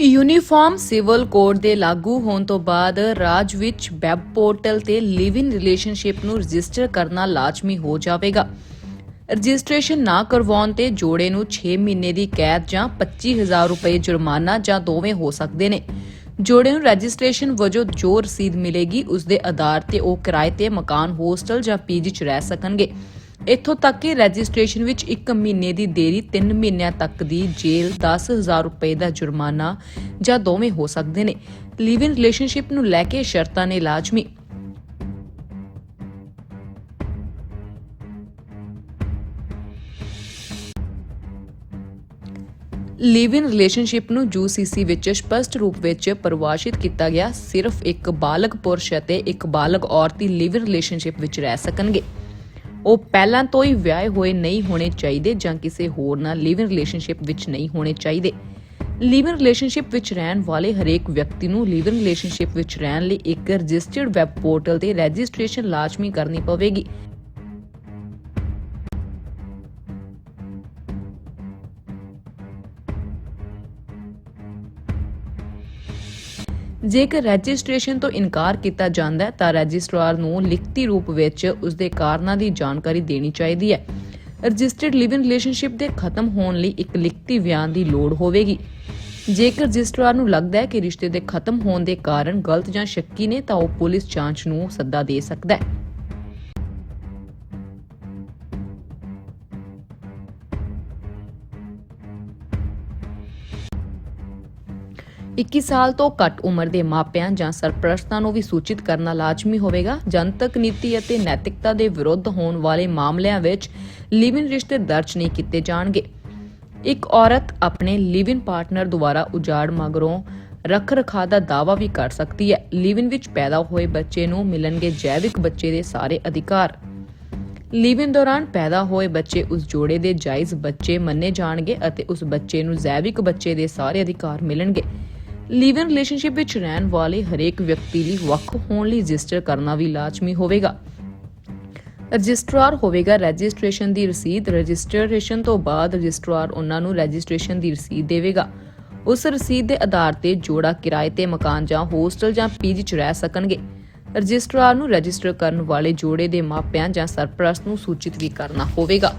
Uniform civil code ਦੇ ਲਾਗੂ ਹੋਣ ਤੋਂ ਬਾਅਦ ਰਾਜ ਵਿੱਚ ਵੈਬ ਪੋਰਟਲ ਤੇ ਲਿਵ ਇਨ ਰਿਲੇਸ਼ਨਸ਼ਿਪ ਨੂੰ ਰਜਿਸਟਰ ਕਰਨਾ ਲਾਜ਼ਮੀ ਹੋ ਜਾਵੇਗਾ। ਰਜਿਸਟ੍ਰੇਸ਼ਨ ਨਾ ਕਰਵਾਉਣ ਤੇ ਜੋੜੇ ਨੂੰ 6 ਮਹੀਨੇ ਦੀ ਕੈਦ ਜਾਂ 25000 ਰੁਪਏ ਜੁਰਮਾਨਾ ਜਾਂ ਦੋਵੇਂ ਹੋ ਸਕਦੇ ਨੇ। ਜੋੜੇ ਨੂੰ ਰਜਿਸਟ੍ਰੇਸ਼ਨ ਵਜੋਂ ਜੋ ਰਸੀਦ ਮਿਲੇਗੀ ਉਸ ਦੇ ਆਧਾਰ ਤੇ ਉਹ ਕਿਰਾਏ ਤੇ ਮਕਾਨ, ਹੋਸਟਲ ਜਾਂ ਪੀਜੀ 'ਚ ਰਹਿ ਸਕਣਗੇ। ਇੱਥੋਂ ਤੱਕ ਕਿ ਰਜਿਸਟ੍ਰੇਸ਼ਨ ਵਿੱਚ 1 ਮਹੀਨੇ ਦੀ ਦੇਰੀ 3 ਮਹੀਨਿਆਂ ਤੱਕ ਦੀ ਜੇਲ੍ਹ 10000 ਰੁਪਏ ਦਾ ਜੁਰਮਾਨਾ ਜਾਂ ਦੋਵੇਂ ਹੋ ਸਕਦੇ ਨੇ। ਲਿਵ ਇਨ ਰਿਲੇਸ਼ਨਸ਼ਿਪ ਨੂੰ ਲੈ ਕੇ ਸ਼ਰਤਾਂ ਨੇ ਲਾਜ਼ਮੀ। ਲਿਵ ਇਨ ਰਿਲੇਸ਼ਨਸ਼ਿਪ ਨੂੰ ਯੂਸੀਸੀ ਵਿੱਚ ਸਪਸ਼ਟ ਰੂਪ ਵਿੱਚ ਪਰਿਭਾਸ਼ਿਤ ਕੀਤਾ ਗਿਆ। ਸਿਰਫ ਇੱਕ ਬਾਲਗ ਪੁਰਸ਼ ਅਤੇ ਇੱਕ ਬਾਲਗ ਔਰਤ ਹੀ ਲਿਵ ਇਨ ਰਿਲੇਸ਼ਨਸ਼ਿਪ ਵਿੱਚ ਰਹਿ ਸਕਣਗੇ। ਉਹ ਪਹਿਲਾਂ ਤੋਂ ਹੀ ਵਿਆਹੇ ਹੋਏ ਨਹੀਂ ਹੋਣੇ ਚਾਹੀਦੇ ਜਾਂ ਕਿਸੇ ਹੋਰ ਨਾਲ ਲਿਵ ਇਨ ਰਿਲੇਸ਼ਨਸ਼ਿਪ ਵਿੱਚ ਨਹੀਂ ਹੋਣੇ ਚਾਹੀਦੇ। ਲਿਵ ਇਨ ਰਿਲੇਸ਼ਨਸ਼ਿਪ ਵਿੱਚ ਰਹਿਣ ਵਾਲੇ ਹਰੇਕ ਵਿਅਕਤੀ ਨੂੰ ਲਿਵ ਇਨ ਰਿਲੇਸ਼ਨਸ਼ਿਪ ਵਿੱਚ ਰਹਿਣ ਲਈ ਇੱਕ ਰਜਿਸਟਰਡ ਵੈਬ ਪੋਰਟਲ ਤੇ ਰਜਿਸਟ੍ਰੇਸ਼ਨ ਲਾਜ਼ਮੀ ਕਰਨੀ ਪਵੇਗੀ। ਜੇਕਰ ਰਜਿਸਟ੍ਰੇਸ਼ਨ ਤੋਂ ਇਨਕਾਰ ਕੀਤਾ ਜਾਂਦਾ ਹੈ, ਤਾਂ ਰਜਿਸਟਰਾਰ ਨੂੰ ਲਿਖਤੀ ਰੂਪ ਵਿੱਚ ਉਸ ਦੇ ਕਾਰਨਾਂ ਦੀ ਜਾਣਕਾਰੀ ਦੇਣੀ ਚਾਹੀਦੀ ਹੈ। ਰਜਿਸਟਰਡ ਲਿਵ ਇਨ ਰਿਲੇਸ਼ਨਸ਼ਿਪ ਦੇ ਖਤਮ ਹੋਣ ਲਈ ਇੱਕ ਲਿਖਤੀ ਬਿਆਨ ਦੀ ਲੋੜ ਹੋਵੇਗੀ। ਜੇਕਰ ਰਜਿਸਟਰਾਰ ਨੂੰ ਲੱਗਦਾ ਹੈ ਕਿ ਰਿਸ਼ਤੇ ਦੇ ਖਤਮ ਹੋਣ ਦੇ ਕਾਰਨ ਗਲਤ ਜਾਂ ਸ਼ੱਕੀ ਨੇ, ਤਾਂ ਉਹ ਪੁਲਿਸ ਜਾਂਚ ਨੂੰ ਸੱਦਾ ਦੇ ਸਕਦਾ ਹੈ। 21 ਸਾਲ ਤੋਂ ਘੱਟ ਉਮਰ ਦੇ ਮਾਪਿਆਂ ਜਾਂ ਸਰਪ੍ਰਸਤਾਂ ਨੂੰ ਵੀ ਸੂਚਿਤ ਕਰਨਾ ਲਾਜ਼ਮੀ ਹੋਵੇਗਾ। ਜਨਤਕ ਨੀਤੀ ਅਤੇ ਨੈਤਿਕਤਾ ਦੇ ਵਿਰੁੱਧ ਹੋਣ ਵਾਲੇ ਮਾਮਲਿਆਂ ਵਿੱਚ ਲਿਵ ਰਿਸ਼ਤੇ ਦਰਜ ਨਹੀਂ ਕੀਤੇ ਜਾਣਗੇ। ਇੱਕ ਔਰਤ ਆਪਣੇ ਲਿਵ ਪਾਰਟਨਰ ਦੁਆਰਾ ਉਜਾੜ ਮਗਰੋਂ ਰੱਖ ਰਖਾ ਦਾ ਦਾਅਵਾ ਵੀ ਕਰ ਸਕਦੀ ਹੈ। ਲਿਵ ਇਨ ਵਿੱਚ ਪੈਦਾ ਹੋਏ ਬੱਚੇ ਨੂੰ ਮਿਲਣਗੇ ਜੈਵਿਕ ਬੱਚੇ ਦੇ ਸਾਰੇ ਅਧਿਕਾਰ। ਲਿਵ ਦੌਰਾਨ ਪੈਦਾ ਹੋਏ ਬੱਚੇ ਉਸ ਜੋੜੇ ਦੇ ਜਾਇਜ਼ ਬੱਚੇ ਮੰਨੇ ਜਾਣਗੇ ਅਤੇ ਉਸ ਬੱਚੇ ਨੂੰ ਜੈਵਿਕ ਬੱਚੇ ਦੇ ਸਾਰੇ ਅਧਿਕਾਰ ਮਿਲਣਗੇ। ਲਿਵ ਇਨ ਰਿਲੇਸ਼ਨਸ਼ਿਪ ਵਿੱਚ ਰਹਿਣ ਵਾਲੇ ਹਰੇਕ ਵਿਅਕਤੀ ਲਈ ਵੱਖ ਹੋਣ ਲਈ ਰਜਿਸਟਰ ਕਰਨਾ ਵੀ ਲਾਜ਼ਮੀ ਹੋਵੇਗਾ। ਰਜਿਸਟਰਾਰ ਹੋਵੇਗਾ ਰਜਿਸਟ੍ਰੇਸ਼ਨ ਦੀ ਰਸੀਦ। ਰਜਿਸਟ੍ਰੇਸ਼ਨ ਤੋਂ ਬਾਅਦ ਰਜਿਸਟਰਾਰ ਉਹਨਾਂ ਨੂੰ ਰਜਿਸਟ੍ਰੇਸ਼ਨ ਦੀ ਰਸੀਦ ਦੇਵੇਗਾ। ਉਸ ਰਸੀਦ ਦੇ ਆਧਾਰ ਤੇ ਜੋੜਾ, ਕਿਰਾਏ ਤੇ ਮਕਾਨ ਜਾਂ ਹੋਸਟਲ ਜਾਂ ਪੀਜੀ 'ਚ ਰਹਿ ਸਕਣਗੇ। ਰਜਿਸਟਰਾਰ ਨੂੰ ਰਜਿਸਟਰ ਕਰਨ ਵਾਲੇ ਜੋੜੇ ਦੇ ਮਾਪਿਆਂ ਜਾਂ ਸਰਪ੍ਰਸਤ ਨੂੰ ਸੂਚਿਤ ਵੀ ਕਰਨਾ ਹੋਵੇਗਾ।